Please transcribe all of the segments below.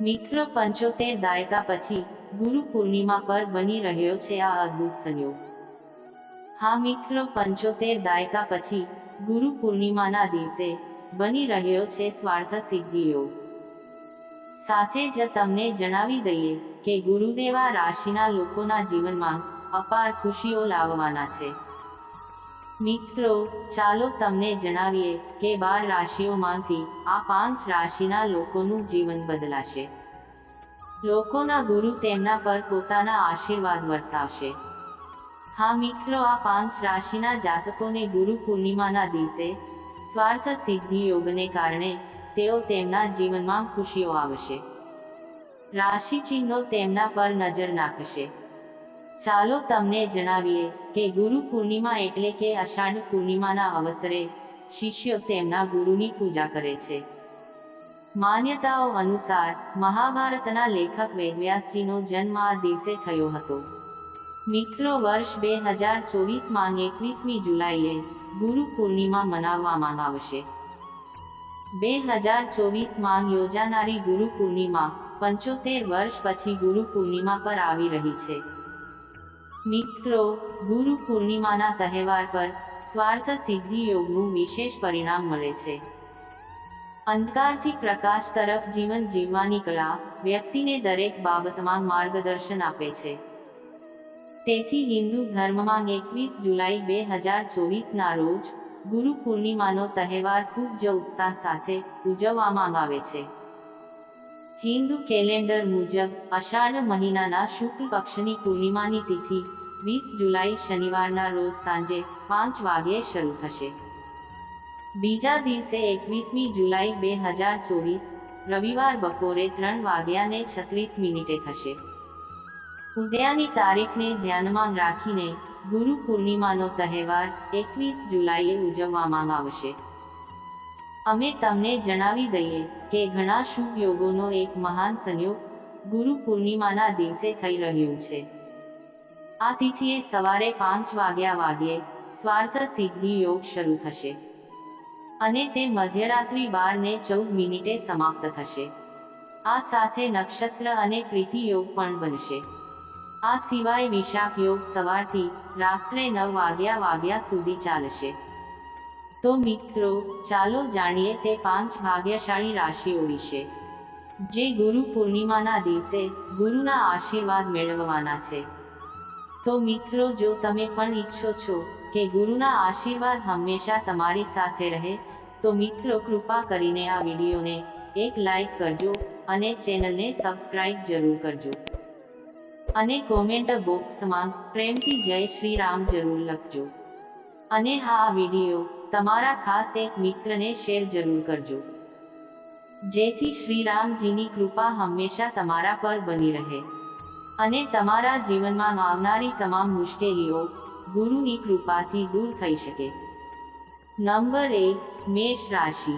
મિત્રો પંચોતેર દાયકા પછી ગુરુ પૂર્ણિમા પર બની રહ્યો છે આ અદ્ભુત સંયોગ. હા મિત્રો પંચોતેર દાયકા પછી ગુરુ પૂર્ણિમાના દિવસે બની રહ્યો છે સ્વાર્થ સિદ્ધિ યોગ. સાથે જ તમને જણાવી દઈએ કે ગુરુદેવા રાશિના લોકોના જીવનમાં અપાર ખુશીઓ લાવવાના છે. મિત્રો, ચાલો તમને જણાવીએ કે બાર રાશિઓમાંથી આ પાંચ રાશિના લોકોનું જીવન બદલાશે. લોકોના ગુરુ તેમના પર પોતાના આશીર્વાદ વરસાવશે. હા મિત્રો, આ પાંચ રાશિના જાતકોને ગુરુ પૂર્ણિમાના દિવસે સ્વાર્થ સિદ્ધિ યોગને કારણે તેઓ તેમના જીવનમાં ખુશીઓ આવશે. રાશિ ચિહ્નો તેમના પર નજર નાખશે. ચાલો તમને જણાવીએ કે ગુરુ પૂર્ણિમા એટલે કે અષાઢ પૂર્ણિમાના અવસરે શિષ્યો તેમના ગુરુની પૂજા કરે છે. માન્યતાઓ અનુસાર મહાભારતના લેખક વેદવ્યાસજીનો જન્મ આ દિવસે થયો હતો. મિત્રો, વર્ષ બે હજાર ચોવીસમાં એકવીસમી જુલાઈએ ગુરુ પૂર્ણિમા મનાવવામાં આવશે. બે હજાર ચોવીસમાં યોજાનારી ગુરુ પૂર્ણિમા પંચોતેર વર્ષ પછી ગુરુ પૂર્ણિમા પર આવી રહી છે. મિત્રો, ગુરુ પૂર્ણિમાના તહેવાર પર સ્વાર્થ સિદ્ધિ યોગનું વિશેષ પરિણામ મળે છે. અંધકારથી પ્રકાશ તરફ જીવન જીવવાની કળા વ્યક્તિને દરેક બાબતમાં માર્ગદર્શન આપે છે. તેથી હિન્દુ ધર્મમાં એકવીસ જુલાઈ બે હજાર ચોવીસના રોજ ગુરુ પૂર્ણિમાનો તહેવાર ખૂબ જ ઉત્સાહ સાથે ઉજવવામાં આવે છે. હિન્દુ કેલેન્ડર મુજબ અષાઢ મહિનાના શુક્લ પક્ષની પૂર્ણિમાની તિથિ, વીસ જુલાઈ શનિવારના રોજ સાંજે પાંચ વાગ્યે શરૂ થશે. બીજા દિવસે એકવીસમી જુલાઈ બે હજાર ચોવીસ, રવિવાર બપોરે ત્રણ વાગ્યાને છત્રીસ મિનિટે થશે. ઉદયાની તારીખને ધ્યાનમાં રાખીને, ગુરુ પૂર્ણિમાનો તહેવાર એકવીસ જુલાઈએ ઉજવવામાં આવશે. અમે તમને જણાવી દઈએ કે ઘણા શુભ યોગોનો એક મહાન સંયોગ ગુરુ પૂર્ણિમાના દિવસે થઈ રહ્યું છે. આ તિથિએ સવારે પાંચ વાગ્યા વાગ્યે સ્વાર્થ સિદ્ધિ યોગ શરૂ થશે. અને તે મધ્યરાત્રિ બાર ને ચૌદ મિનિટે સમાપ્ત થશે. આ સાથે નક્ષત્ર અને પ્રીતિ યોગ પણ બનશે. આ સિવાય વિશાખ યોગ સવારથી રાત્રે નવ વાગ્યા વાગ્યા સુધી ચાલશે. તો મિત્રો, ચાલો જાણીએ તે પાંચ ભાગ્યશાળી રાશિઓ વિશે. જે ગુરુ પૂર્ણિમાના દિવસે ગુરુના આશીર્વાદ મેળવવાના છે. તો મિત્રો, જો તમે પણ ઈચ્છો છો કે ગુરુના આશીર્વાદ હંમેશા તમારી સાથે રહે, તો મિત્રો, કૃપા કરીને આ વિડીયોને એક લાઈક કરજો અને ચેનલને સબસ્ક્રાઇબ જરૂર કરજો. અને કોમેન્ટ બોક્સમાં પ્રેમથી જય શ્રી રામ જરૂર લખજો. અને હા, આ વીડિયો તમારા ખાસ એક મિત્રને શેર જરૂર કરજો. જેથી શ્રી રામજીની કૃપા હંમેશા તમારા પર બની રહે. અને તમારા જીવનમાં આવનારી તમામ મુશ્કેલીઓ ગુરુની કૃપાથી દૂર થઈ શકે. નંબર એક, મેષ રાશિ.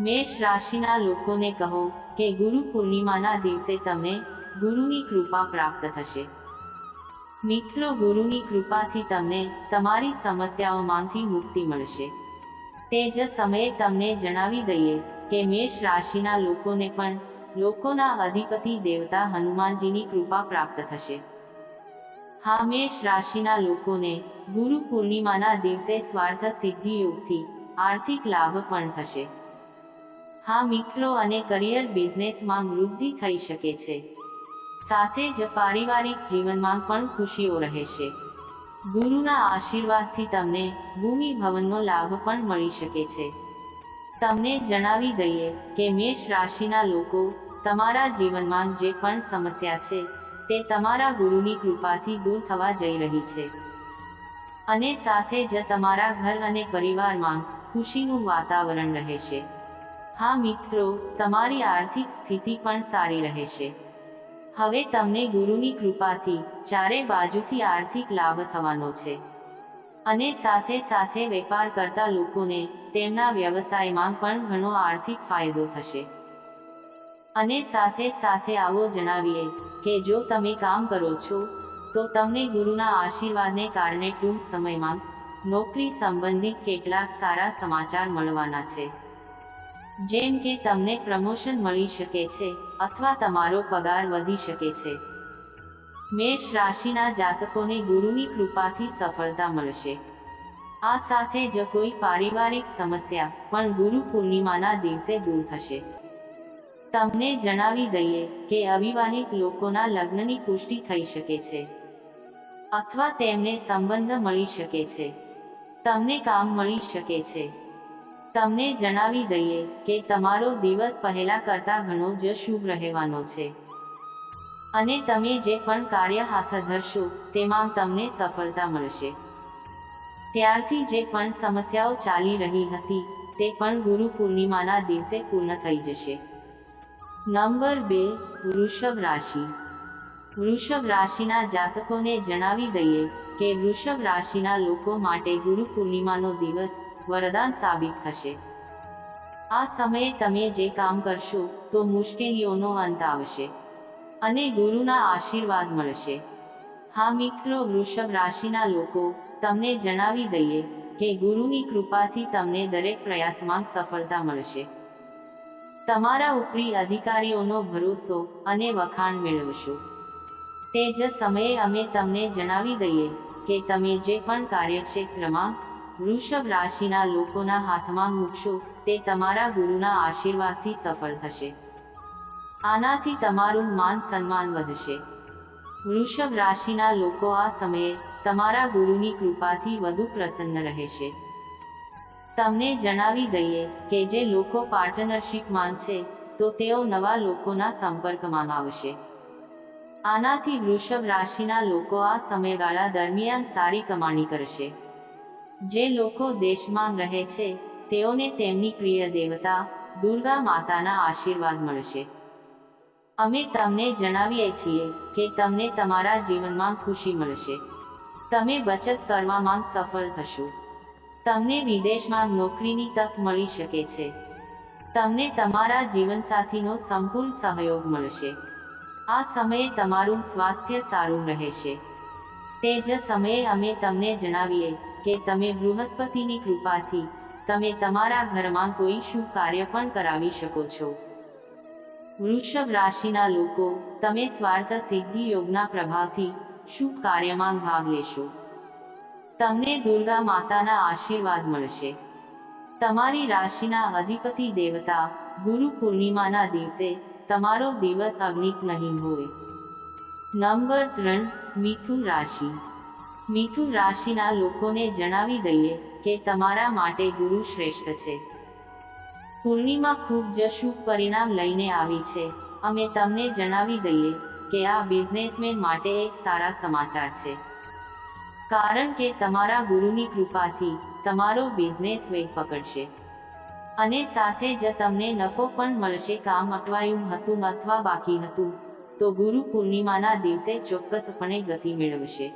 મેષ રાશિના લોકોને કહો કે ગુરુ પૂર્ણિમાના દિવસે તમને ગુરુની કૃપા પ્રાપ્ત થશે. મિત્રો ગુરુની કૃપાથી તમને તમારી સમસ્યાઓમાંથી મુક્તિ મળશે. તે જ સમયે તમને જણાવી દઈએ કે મેષ રાશિના લોકોને પણ લોકોના અધિપતિ દેવતા હનુમાનજીની કૃપા પ્રાપ્ત થશે. હા, મેષ રાશિના લોકોને ગુરુ પૂર્ણિમાના દિવસે સ્વાર્થ સિદ્ધિ યોગથી આર્થિક લાભ પણ થશે. હા, મિત્રો, અને કરિયર બિઝનેસમાં વૃદ્ધિ થઈ શકે છે. સાથે જ પારિવારિક જીવનમાં પણ ખુશીઓ રહેશે. ગુરુના આશીર્વાદથી તમને ભૂમિ ભવનનો લાભ પણ મળી શકે છે. તમને જણાવી દઈએ કે મેષ રાશિના લોકો તમારા જીવનમાં જે પણ સમસ્યા છે, તે તમારા ગુરુની કૃપાથી દૂર થવા જઈ રહી છે. અને સાથે જ તમારા ઘર અને પરિવારમાં ખુશીનું વાતાવરણ રહેશે. હા મિત્રો, તમારી આર્થિક સ્થિતિ પણ સારી રહેશે. હવે તમને ગુરુની કૃપાથી ચારે બાજુથી આર્થિક લાભ થવાનો છે. અને સાથે સાથે વેપાર કરતા લોકોને તેમના વ્યવસાયમાં પણ ઘણો આર્થિક ફાયદો થશે. અને સાથે સાથે આવો જણાવીએ કે જો તમે કામ કરો છો, તો તમને ગુરુના આશીર્વાદને કારણે ટૂંક સમયમાં નોકરી સંબંધિત કેટલાક સારા સમાચાર મળવાના છે. જેમ કે તમને પ્રમોશન મળી શકે છે, અથવા તમારો પગાર વધી શકે છે. મેષ રાશિના જાતકોને ગુરુની કૃપાથી સફળતા મળશે. આ સાથે જ કોઈ પારિવારિક સમસ્યા, પણ ગુરુ પૂર્ણિમાના દિવસે દૂર થશે. તમને જણાવી દઈએ કે અવિવાહિત લોકોના લગ્નની પુષ્ટિ થઈ શકે છે. અથવા તેમને સંબંધ મળી શકે છે. તમને કામ મળી શકે છે. તમને જણાવી દઈએ કે તમારો દિવસ પહેલા કરતા ઘણો જ શુભ રહેવાનો છે. અને તમે જે પણ કાર્ય હાથ ધરશો, તેમાં તમને સફળતા મળશે. ત્યારથી જે પણ સમસ્યાઓ ચાલી રહી હતી, તે પણ ગુરુ પૂર્ણિમાના દિવસે પૂર્ણ થઈ જશે. નંબર બે, વૃષભ રાશિ. વૃષભ રાશિના જાતકોને જણાવી દઈએ કે વૃષભ રાશિના લોકો માટે ગુરુ પૂર્ણિમાનો દિવસ વરદાન સાબિત થશે. આ સમયે તમે જે કામ કરશો, તો મુશ્કેલીઓનો અંત આવશે. અને ગુરુના આશીર્વાદ મળશે. હા મિત્રો, વૃષભ રાશિના લોકો, તમને જણાવી દઈએ કે ગુરુની કૃપાથી તમને દરેક પ્રયાસમાં સફળતા મળશે. તમારા ઉપરી અધિકારીઓનો ભરોસો અને વખાણ મેળવશો. તે જ સમયે અમે તમને જણાવી દઈએ કે તમે જે પણ કાર્યક્ષેત્રમાં વૃષભ રાશિના લોકોના હાથમાં મૂકશો, તે તમારા ગુરુના આશીર્વાદથી સફળ થશે. આનાથી તમારું માન સન્માન વધશે. વૃષભ રાશિના લોકો આ સમયે તમારા ગુરુની કૃપાથી વધુ પ્રસન્ન રહેશે. તમને જણાવી દઈએ કે જે લોકો પાર્ટનરશિપમાં છે, તો તેઓ નવા લોકોના સંપર્કમાં આવશે. આનાથી વૃષભ રાશિના લોકો આ સમયગાળા દરમિયાન સારી કમાણી કરશે. જે લોકો દેશમાં રહે છે, તેઓને તેમની પ્રિય દેવતા, દુર્ગા માતાના આશીર્વાદ મળશે. અમે તમને જણાવીએ છીએ કે તમને તમારા જીવનમાં ખુશી મળશે. તમે બચત કરવામાં સફળ થશો. તમને વિદેશમાં નોકરીની તક મળી શકે છે. તમને તમારા જીવનસાથીનો સંપૂર્ણ સહયોગ મળશે. આ સમયે તમારું સ્વાસ્થ્ય સારું રહેશે. તે જ સમયે અમે તમને જણાવીએ કે તમે બૃહસ્પતિની કૃપાથી તમે તમારા ઘરમાં કોઈ શુભ કાર્ય પણ કરાવી શકો છો. વૃષભ રાશિના લોકો, તમે સ્વાર્થ સિદ્ધિ યોગના પ્રભાવથી શુભ કાર્યમાં ભાગ લેશો. તમને દુર્ગા માતાના આશીર્વાદ મળશે. તમારી રાશિના અધિપતિ દેવતા, ગુરુ પૂર્ણિમાના દિવસે તમારો દિવસ અગ્નિક નહીં હોય. નંબર ત્રણ, મિથુન રાશિ. મિથુન રાશિના લોકોને જણાવી દઈએ કે તમારા માટે ગુરુ શ્રેષ્ઠ છે. પૂર્ણિમા ખૂબ જ શુભ પરિણામ લઈને આવી છે. અમે તમને જણાવી દઈએ કે આ બિઝનેસમેન માટે એક સારા સમાચાર છે. કારણ કે તમારા ગુરુની કૃપાથી તમારો બિઝનેસ વેગ પકડશે. અને સાથે જ તમને નફો પણ મળશે. કામ અટવાયું હતું અથવા બાકી હતું, તો ગુરુ પૂર્ણિમાના દિવસે ચોક્કસપણે ગતિ મેળવશે.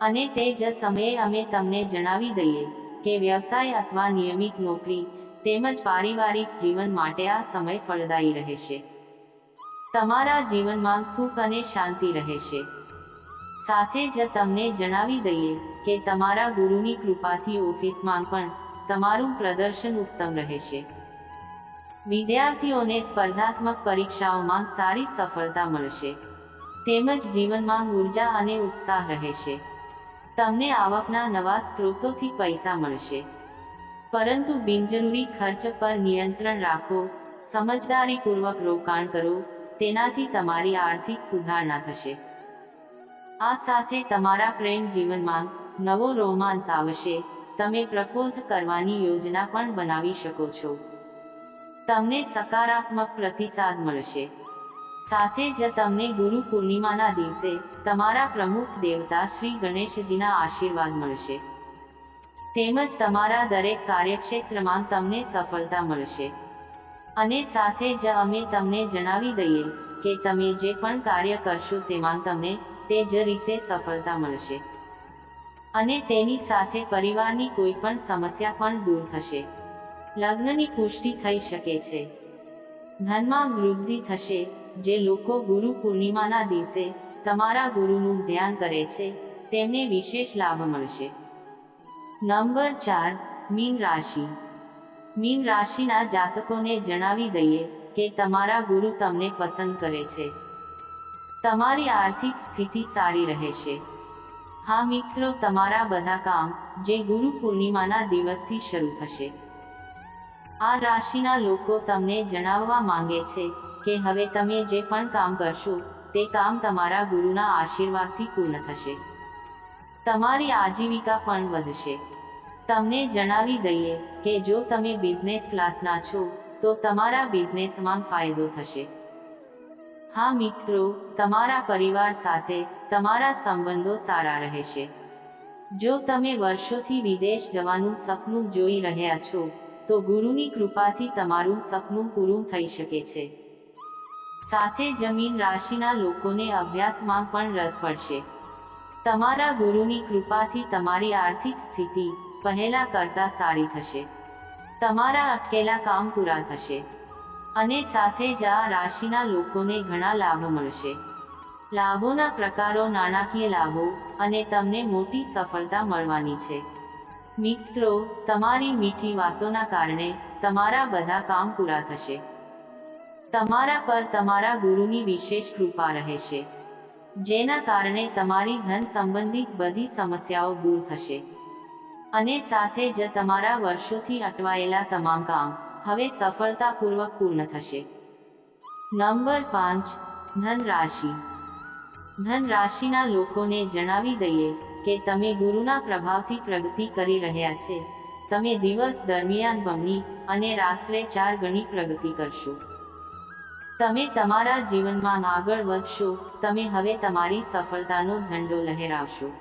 અને તે જ સમયે અમે તમને જણાવી દઈએ કે વ્યવસાય અથવા નિયમિત નોકરી તેમજ પારિવારિક જીવન માટે આ સમય ફળદાયી રહેશે. તમારા જીવનમાં સુખ અને શાંતિ રહેશે. સાથે જ તમને જણાવી દઈએ કે તમારા ગુરુની કૃપાથી ઓફિસમાં પણ તમારું પ્રદર્શન ઉત્તમ રહેશે. વિદ્યાર્થીઓને સ્પર્ધાત્મક પરીક્ષાઓમાં સારી સફળતા મળશે. તેમજ જીવનમાં ઊર્જા અને ઉત્સાહ રહેશે. તમને આવકના નવા સ્ત્રોતોથી પૈસા મળશે. પરંતુ બિનજરૂરી ખર્ચ પર નિયંત્રણ રાખો, સમજદારીપૂર્વક રોકાણ કરો, તેનાથી તમારી આર્થિક સુધારણા થશે. આ સાથે તમારા પ્રેમ જીવનમાં નવો રોમાંસ આવશે, તમે પ્રપોઝ કરવાની યોજના પણ બનાવી શકો છો. તમને સકારાત્મક પ્રતિસાદ મળશે. સાથે જ તમને ગુરુ પૂર્ણિમાના દિવસે તમારા પ્રમુખ દેવતા શ્રી ગણેશજીના આશીર્વાદ મળશે. તેમજ તમારા દરેક કાર્યક્ષેત્રમાં તમને સફળતા મળશે. અને સાથે જ અમે તમને જણાવી દઈએ કે તમે જે પણ કાર્ય કરશો તેમાં તમને તે જ રીતે સફળતા મળશે. અને તેની સાથે પરિવારની કોઈ પણ સમસ્યા પણ દૂર થશે. લગ્નની પુષ્ટિ થઈ શકે છે. ધનમાં વૃદ્ધિ થશે, જે લોકો ગુરુ પૂર્ણિમાના દિવસે તમારા ગુરુનું ધ્યાન કરે છે, તેમને વિશેષ લાભ મળશે. નંબર ચાર, મીન રાશિ. મીન રાશિના જાતકોને જણાવી દઈએ કે તમારા ગુરુ તમને પસંદ કરે છે. તમારી આર્થિક સ્થિતિ સારી રહેશે. હા મિત્રો, તમારા બધા કામ જે ગુરુ પૂર્ણિમાના દિવસથી શરૂ થશે. આ રાશિના લોકો તમને જણાવવા માંગે છે કે હવે તમે જે પણ કામ કરશો તે કામ તમારા ગુરુના આશીર્વાદથી પૂર્ણ થશે. તમારી આજીવિકા પણ વધશે. તમને જણાવી દઈએ કે જો તમે બિઝનેસ ક્લાસના છો, તો તમારા બિઝનેસમાં ફાયદો થશે. હા મિત્રો, તમારા પરિવાર સાથે તમારા સંબંધો સારા રહેશે. જો તમે વર્ષોથી વિદેશ જવાનું સપનું જોઈ રહ્યા છો, તો ગુરુની કૃપાથી તમારું સપનું પૂરું થઈ શકે છે. સાથે જમીન રાશિના લોકોને અભ્યાસમાં પણ રસ પડશે. તમારા ગુરુની કૃપાથી તમારી આર્થિક સ્થિતિ પહેલા કરતા સારી થશે. તમારા અટકેલા કામ પૂરા થશે. અને સાથે જ આ રાશિના લોકોને ઘણા લાભ મળશે. લાભોના પ્રકારો નાણાકીય લાભો અને તમને મોટી સફળતા મળવાની છે. મિત્રો, તમારી મીઠી વાતોના કારણે તમારા બધા કામ પૂરા થશે. તમારા પર તમારા ગુરુની વિશેષ કૃપા રહેશે. જેના કારણે તમારી ધન સંબંધિત બધી સમસ્યાઓ દૂર થશે. અને સાથે જ તમારા વર્ષોથી અટવાયેલા તમામ કામ હવે સફળતાપૂર્વક પૂર્ણ થશે. નંબર પાંચ ધન રાશિ ધન રાશિના લોકોને જણાવી દઈએ કે તમે ગુરુના પ્રભાવથી પ્રગતિ કરી રહ્યા છે. તમે દિવસ દરમિયાન બમણી અને રાત્રે ચાર ગણી પ્રગતિ કરશો. તમે તમારા જીવનમાં આગળ વધશો, તમે હવે તમારી સફળતાનો ઝંડો લહેરાવશો.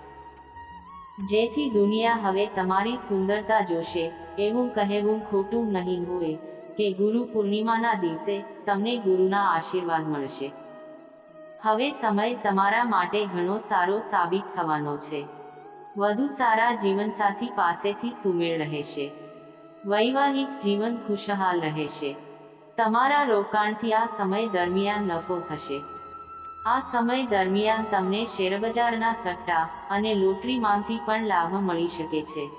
જેથી દુનિયા હવે તમારી સુંદરતા જોશે, એવું કહેવું ખોટું નહીં હોય, કે ગુરુ પૂર્ણિમાના દિવસે તમને ગુરુના આશીર્વાદ મળશે. હવે સમય તમારા માટે ઘણો સારો સાબિત થવાનો છે. વધુ સારા જીવનસાથી પાસેથી સુમેળ રહેશે. વૈવાહિક જીવન ખુશહાલ રહેશે. તમારા રોકાણથી આ સમય દરમિયાન નફો થશે. આ સમય દરમિયાન તમને શેરબજારના સટ્ટા અને લોટરીમાંથી પણ લાભ મળી શકે છે.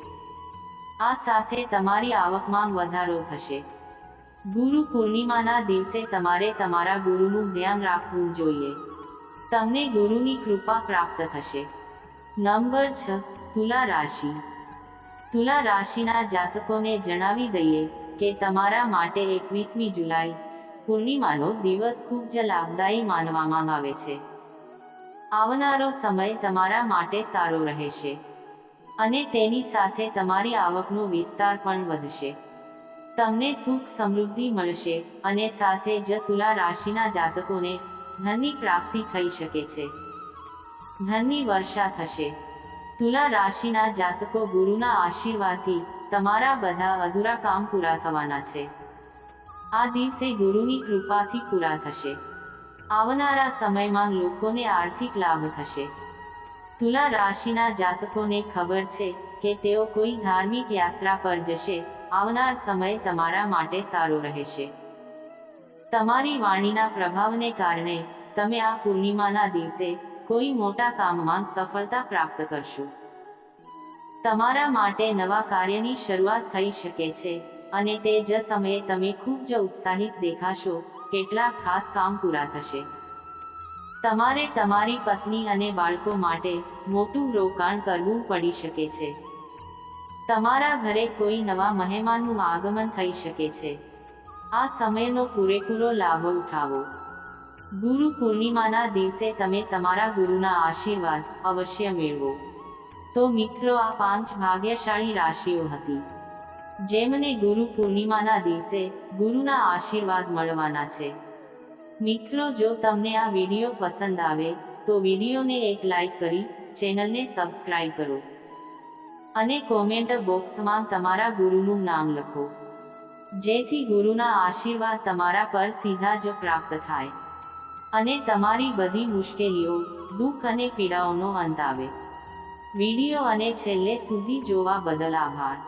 આ સાથે તમારી આવકમાં વધારો થશે. ગુરુ પૂર્ણિમાના દિવસે તમારે તમારા ગુરુનું ધ્યાન રાખવું જોઈએ. તમને ગુરુની કૃપા પ્રાપ્ત થશે. નંબર છ, તુલા રાશિ. તુલા રાશિના જાતકોને જણાવી દઈએ કે તમારા માટે એકવીસમી જુલાઈ, પૂર્ણિમાનો દિવસ ખૂબ જ લાભદાયી માનવામાં આવે છે. આવનારો સમય તમારા માટે સારો રહેશે. અને તેની સાથે તમારી આવકનો વિસ્તાર પણ વધશે. તમને સુખ સમૃદ્ધિ મળશે અને સાથે જ તુલા રાશિના જાતકોને ધનની પ્રાપ્તિ થઈ શકે છે. ધનની વર્ષા થશે. તુલા રાશિના જાતકો ગુરુના આશીર્વાદથી તમારા બધા અધૂરા કામ પૂરા થવાના છે. આ દિવસે ગુરુની કૃપાથી પૂરા થશે. આવનારા સમયમાં લોકોને આર્થિક લાભ થશે. તુલા રાશિના જાતકોને ખબર છે કે તેઓ કોઈ ધાર્મિક યાત્રા પર જશે, આવનાર સમય તમારા માટે સારો રહેશે. તમારી વાણીના પ્રભાવને કારણે તમે આ પૂર્ણિમાના દિવસે કોઈ મોટા કામમાં સફળતા પ્રાપ્ત કરશો. તમારા માટે નવા કાર્યની શરૂઆત થઈ શકે છે, અને તે જ સમયે તમે ખૂબ જ ઉત્સાહિત દેખાશો, કેટલાક ખાસ કામ પૂરા થશે. તમારે તમારી પત્ની અને બાળકો માટે મોટું રોકાણ કરવું પડી શકે છે. તમારા ઘરે કોઈ નવા મહેમાનનું આગમન થઈ શકે છે. આ સમયનો પૂરેપૂરો લાભ ઉઠાવો. ગુરુ પૂર્ણિમાના દિવસે તમે તમારા ગુરુના આશીર્વાદ અવશ્ય મેળવો. તો મિત્રો આ પાંચ ભાગ્યશાળી રાશિઓ હતી. જેમને ગુરુ પૂર્ણિમાના દિવસે ગુરુના આશીર્વાદ મળવાના છે. મિત્રો જો તમને આ વીડિયો પસંદ આવે, તો વિડીયોને એક લાઈક કરી, ચેનલને સબસ્ક્રાઇબ કરો. અને કોમેન્ટ બોક્સમાં તમારા ગુરુનું નામ લખો. જેથી ગુરુના આશીર્વાદ તમારા પર સીધા જ પ્રાપ્ત થાય. અને તમારી બધી મુશ્કેલીઓ, દુઃખ અને પીડાઓનો અંત આવે. વીડિયો અને છેલ્લે સુધી જોવા બદલ આભાર.